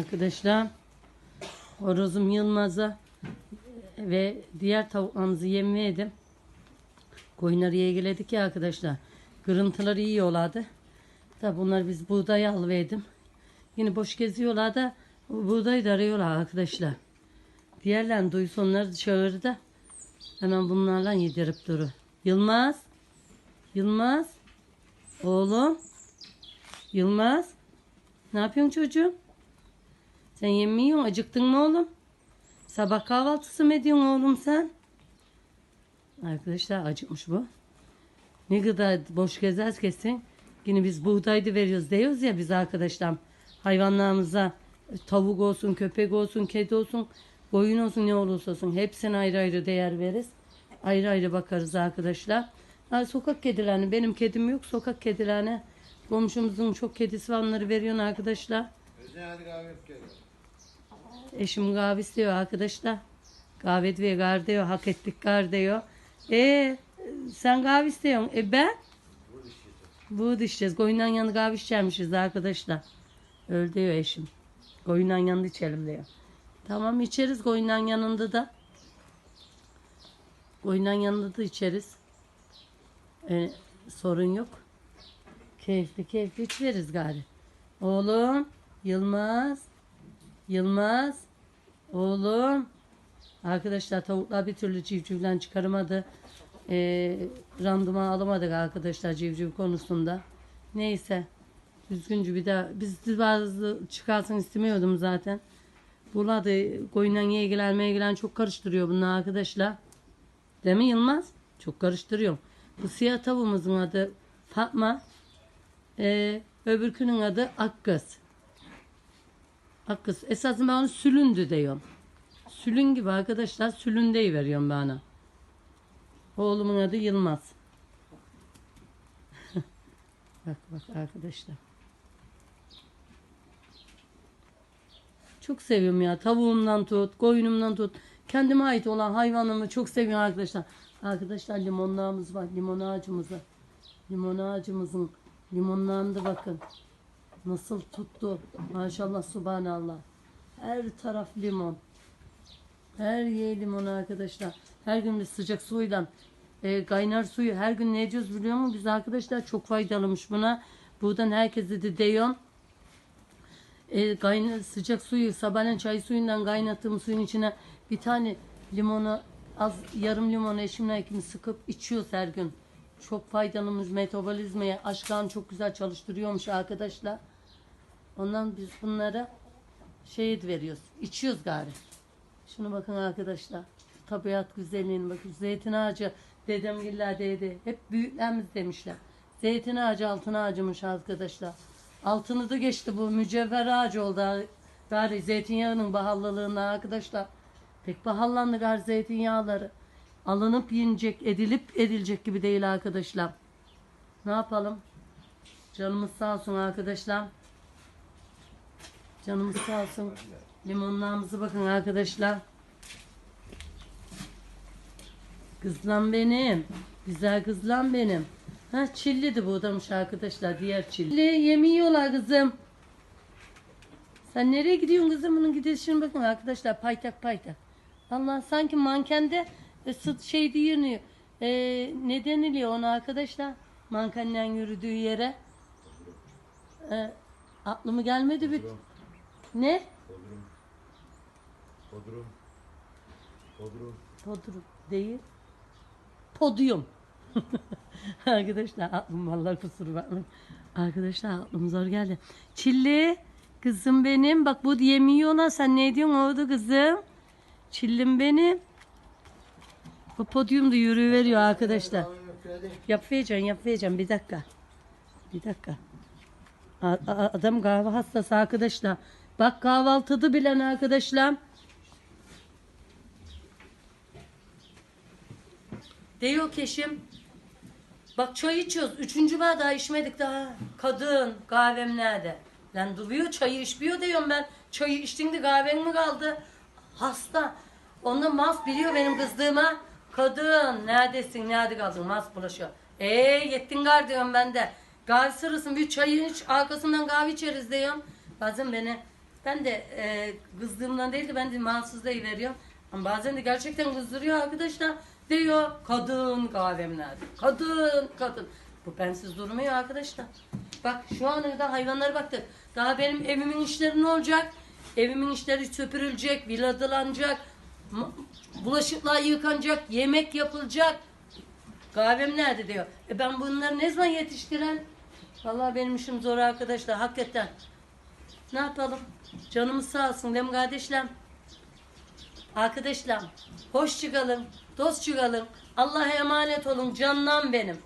Arkadaşlar horozum Yılmaz'a ve diğer tavuklarımızı yem verdim. Koyunları yeğledik ya arkadaşlar. Kırıntıları yiyorlardı. Da bunlar biz buğday alıverdim. Yine boş geziyorlar da buğday da arıyorlar arkadaşlar. Diğerlerini duysa onları çağırır da hemen bunlarla yedirip duru. Yılmaz. Yılmaz. Oğlum. Yılmaz. Ne yapıyorsun çocuğum? Sen yem mi yiyorsun? Acıktın mı oğlum? Sabah kahvaltısı mı ediyorsun oğlum sen? Arkadaşlar acıkmış bu. Ne kadar boş gezers kesin. Yine biz buğday da veriyoruz diyoruz ya biz arkadaşlar. Hayvanlarımıza tavuk olsun, köpek olsun, kedi olsun, koyun olsun ne olursa olsun hepsine ayrı ayrı değer veririz. Ayrı ayrı bakarız arkadaşlar. Ha, sokak kedilerini benim kedim yok sokak kedilerine komşumuzun çok kedisi var onları veriyorsun arkadaşlar. Özne kahve yap gel. Eşim kahve istiyor arkadaşlar. Kahve diyor, gar diyor, hak ettik gar diyor. E sen kahve istiyorsun. E ben? Bu içeceğiz. Koyundan yanı kahve içeceğimişiz arkadaşlar. Öyle diyor eşim. Koyundan yanında içelim diyor. Tamam içeriz koyundan yanında da. Koyundan yanında da içeriz. E, sorun yok. Keyifli keyifli içeriz gari. Oğlum Yılmaz. Yılmaz. Oğlum. Arkadaşlar tavuklar bir türlü civcivden çıkaramadı. Ee, randıman alamadık arkadaşlar civciv konusunda. Neyse. Düzgüncü bir daha. Biz bazı çıkarsın istemiyordum zaten. Burada koyundan ilgilen ilgilen çok karıştırıyor bunlar arkadaşlar. Değil mi Yılmaz? Çok karıştırıyor. Bu siyah tavuğumuzun adı Fatma. Ee, öbürkünün adı Akkız. Hakkız. Esasında ben onu sülündü diyorum. Sülün gibi arkadaşlar sülün veriyorum bana. Oğlumun adı Yılmaz. bak bak arkadaşlar. Çok seviyorum ya. Tavuğumdan tut, koyunumdan tut. Kendime ait olan hayvanımı çok seviyorum arkadaşlar. Arkadaşlar limonlarımız var. Limon ağacımız var. Limon ağacımızın limonlarını bakın. Nasıl tuttu? Maşallah subhanallah. Her taraf limon. Her yer limon arkadaşlar. Her gün biz sıcak suyla e, kaynar suyu her gün ne ediyoruz biliyor musun? Biz arkadaşlar çok faydalımış buna. Buradan herkese de diyorum. E, kaynar, sıcak suyu sabahleyin çay suyundan kaynattığım suyun içine bir tane limonu az yarım limonu eşimle ikimiz sıkıp içiyoruz her gün. Çok faydalımış metabolizmaya, aşklarını çok güzel çalıştırıyormuş arkadaşlar. Ondan biz bunlara şey veriyoruz. içiyoruz gari. Şunu bakın arkadaşlar. Şu tabiat güzelliğine bakın. Zeytin ağacı dedemgiller dedi. Hep büyüklerimiz demişler. Zeytin ağacı altın ağacımış arkadaşlar. Altını da geçti bu mücevher ağacı oldu. Gari zeytinyağının pahalılığına arkadaşlar. Pek pahalandı gari zeytinyağları. Alınıp yenecek, edilip edilecek gibi değil arkadaşlar. Ne yapalım? Canımız sağ olsun arkadaşlar. Canımız sağ olsun. Limonlarımızı bakın arkadaşlar. Kızlan benim. Güzel kızlan benim. Ha çillidi bu adamış arkadaşlar. Diğer çilli. Yemiyorlar kızım. Sen nereye gidiyorsun kızım? Bunun gidişine bakın arkadaşlar. Paytak paytak. Allah sanki mankende e, sıt şey diyeniyor. E, ne deniliyor ona arkadaşlar? Mankenden yürüdüğü yere. E, aklıma gelmedi bir. Ne? Bodrum. Bodrum. Bodrum. Podrum değil. Podyum. Arkadaşlar aklım vallahi kusura bakmayın. Arkadaşlar aklım zor geldi. Çilli kızım benim. Bak bu yemiyorlar. Sen ne diyorsun orada kızım? Çillim benim. Bu podyumda yürüyüveriyor arkadaşlar. Kahve yap hadi. Yapmayacaksın yapmayacaksın bir dakika. Bir dakika. Adam kahve hastası arkadaşlar. Bak kahvaltıda bilen arkadaşlar. Diyor keşim. Bak çay içiyoruz. Üçüncü bardağı içmedik daha. Kadın kahvem nerede? Lan duruyor çayı içmiyor diyorum ben. Çayı içtin de kahven mi kaldı? Hasta. Ondan mas biliyor benim kızdığıma. Kadın neredesin nerede kaldın mas bulaşıyor. Eee yettin gar diyorum ben de. Kahve sırasın bir çayı iç arkasından kahve içeriz diyorum. Bazen beni Ben de e, kızdığımdan değil de ben de mahsus veriyorum. Ama bazen de gerçekten kızdırıyor arkadaşlar. Diyor kadın kahvem nerede? Kadın kadın. Bu bensiz durmuyor arkadaşlar. Bak şu ana kadar hayvanlara baktık. Daha benim evimin işleri ne olacak? Evimin işleri süpürülecek, viladılanacak, ma- bulaşıklar yıkanacak, yemek yapılacak. Kahvem nerede diyor. E ben bunları ne zaman yetiştiren? Vallahi benim işim zor arkadaşlar hakikaten. Ne yapalım? Canımız sağ olsun mi kardeşlerim? Arkadaşlar hoş çıkalım, dost çıkalım. Allah'a emanet olun canlam benim.